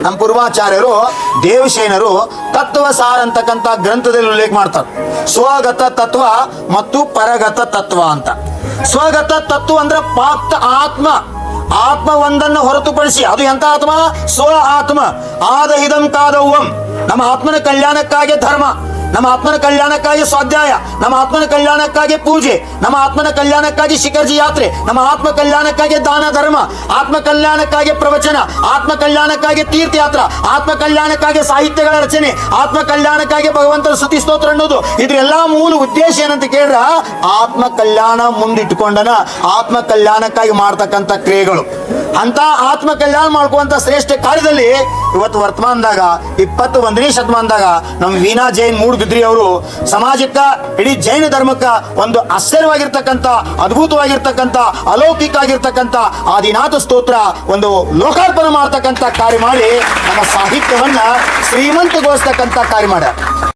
ನಮ್ಮ ಪೂರ್ವಾಚಾರ್ಯರು ದೇವಶೇನರು ತತ್ವ ಸಾರ ಅಂತಕ್ಕಂಥ ಗ್ರಂಥದಲ್ಲಿ ಉಲ್ಲೇಖ ಮಾಡ್ತಾರೆ. ಸ್ವಗತ ತತ್ವ ಮತ್ತು ಪರಗತ ತತ್ವ ಅಂತ. ಸ್ವಗತ ತತ್ವ ಅಂದ್ರೆ ಪಾಪ್ತ ಆತ್ಮ. ಆತ್ಮ ಒಂದನ್ನು ಹೊರತುಪಡಿಸಿ, ಅದು ಎಂತ ಆತ್ಮ? ಸ್ವ ಆತ್ಮ. ಆದ ಹಿದಂ ಕಾದವ್ವಂ ನಮ್ಮ ಆತ್ಮನ ಕಲ್ಯಾಣಕ್ಕಾಗಿ ಧರ್ಮ. ನಮ್ಮ ಆತ್ಮನ ಕಲ್ಯಾಣಕ್ಕಾಗಿ ಸ್ವಾಧ್ಯಾಯ, ನಮ್ಮ ಆತ್ಮನ ಕಲ್ಯಾಣಕ್ಕಾಗಿ ಪೂಜೆ, ನಮ್ಮ ಆತ್ಮನ ಕಲ್ಯಾಣಕ್ಕಾಗಿ ಶಿಖರ್ಜಿ ಯಾತ್ರೆ, ನಮ್ಮ ಆತ್ಮ ಕಲ್ಯಾಣಕ್ಕಾಗಿ ದಾನ ಧರ್ಮ, ಆತ್ಮ ಕಲ್ಯಾಣಕ್ಕಾಗಿ ಪ್ರವಚನ, ಆತ್ಮ ಕಲ್ಯಾಣಕ್ಕಾಗಿ ತೀರ್ಥಯಾತ್ರ, ಆತ್ಮ ಕಲ್ಯಾಣಕ್ಕಾಗಿ ಸಾಹಿತ್ಯಗಳ ರಚನೆ, ಆತ್ಮ ಕಲ್ಯಾಣಕ್ಕಾಗಿ ಭಗವಂತನ ಸ್ತುತಿ ಸ್ತೋತ್ರ ಅನ್ನೋದು. ಇದ್ರೆಲ್ಲ ಮೂಲ ಉದ್ದೇಶ ಏನಂತ ಕೇಳಿದ್ರ ಆತ್ಮ ಕಲ್ಯಾಣ ಮುಂದಿಟ್ಟುಕೊಂಡನ ಆತ್ಮ ಕಲ್ಯಾಣಕ್ಕಾಗಿ ಮಾಡ್ತಕ್ಕಂಥ ಕ್ರಿಯೆಗಳು. ಅಂತ ಆತ್ಮ ಕಲ್ಯಾಣ ಮಾಡ್ಕೊಂತ ಶ್ರೇಷ್ಠ ಕಾರ್ಯದಲ್ಲಿ ಇವತ್ತು ವರ್ತಮಾನದಾಗ, ಇಪ್ಪತ್ತು ಒಂದನೇ ಶತಮಾನದಾಗ ನಮ್ಮ ವೀಣಾ ಜೈನ್ ಮೂಡುಬಿದ್ರಿ ಅವರು ಸಮಾಜಕ್ಕ, ಇಡೀ ಜೈನ ಧರ್ಮಕ್ಕ ಒಂದು ಆಶ್ಚರ್ಯವಾಗಿರ್ತಕ್ಕಂಥ, ಅದ್ಭುತವಾಗಿರ್ತಕ್ಕಂಥ ಅಲೌಕಿಕ ಆಗಿರ್ತಕ್ಕಂಥ ಆದಿನಾಥ ಸ್ತೋತ್ರ ಒಂದು ಲೋಕಾರ್ಪಣೆ ಮಾಡ್ತಕ್ಕಂಥ ಕಾರ್ಯ ಮಾಡಿ, ನಮ್ಮ ಸಾಹಿತ್ಯವನ್ನ ಶ್ರೀಮಂತಗೊಳಿಸ್ತಕ್ಕಂಥ ಕಾರ್ಯ ಮಾಡ್ಯಾರ.